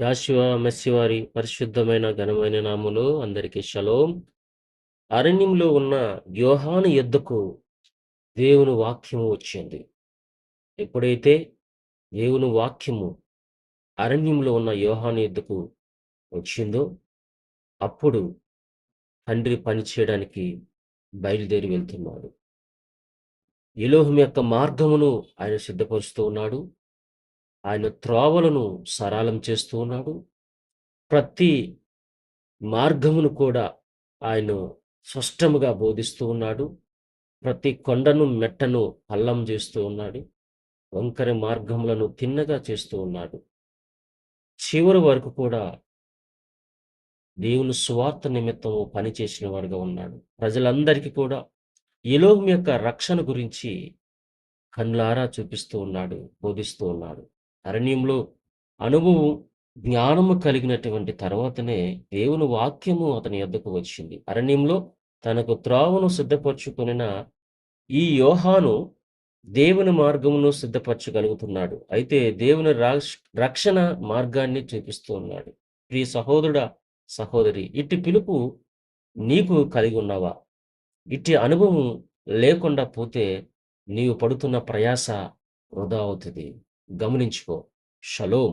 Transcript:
యాశివ మెస్సివారి పరిశుద్ధమైన ఘనమైన నాములో అందరికీ షలోం. అరణ్యంలో ఉన్న వ్యూహాను యుద్ధకు దేవుని వాక్యము వచ్చింది. ఎప్పుడైతే దేవుని వాక్యము అరణ్యంలో ఉన్న యోహాను యుద్ధకు వచ్చిందో అప్పుడు తండ్రి పని చేయడానికి బయలుదేరి వెళ్తున్నాడు. ఎలోహం యొక్క మార్గమును ఆయన సిద్ధపరుస్తూ ఉన్నాడు. ఆయన త్రోవలను సరళం చేస్తూ ఉన్నాడు. ప్రతి మార్గమును కూడా ఆయన స్పష్టముగా బోధిస్తూ ఉన్నాడు. ప్రతి కొండను మెట్టను అల్లం చేస్తూ ఉన్నాడు. వంకర మార్గములను తిన్నగా చేస్తూ ఉన్నాడు. చివరి వరకు కూడా దేవుని స్వార్థ నిమిత్తము పనిచేసిన వాడుగా ఉన్నాడు. ప్రజలందరికీ కూడా ఈలోకం యొక్క రక్షణ గురించి కన్నులారా చూపిస్తూ ఉన్నాడు బోధిస్తూ ఉన్నాడు. అరణ్యంలో అనుభవం జ్ఞానము కలిగినటువంటి తర్వాతనే దేవుని వాక్యము అతని యొద్దకు వచ్చింది. అరణ్యంలో తనకు త్రావును సిద్ధపరచుకున్న ఈ యోహాను దేవుని మార్గమును సిద్ధపరచగలుగుతున్నాడు. అయితే దేవుని రక్షణ మార్గాన్ని చూపిస్తూ ఉన్నాడు. ప్రియ సహోదరుడా సహోదరి ఇట్టి పిలుపు నీకు కలిగి ఉన్నావా? ఇట్టి అనుభవం లేకుండా పోతే నీవు పడుతున్న ప్రయాస వృధా అవుతుంది. గమనించుకో. షలోం.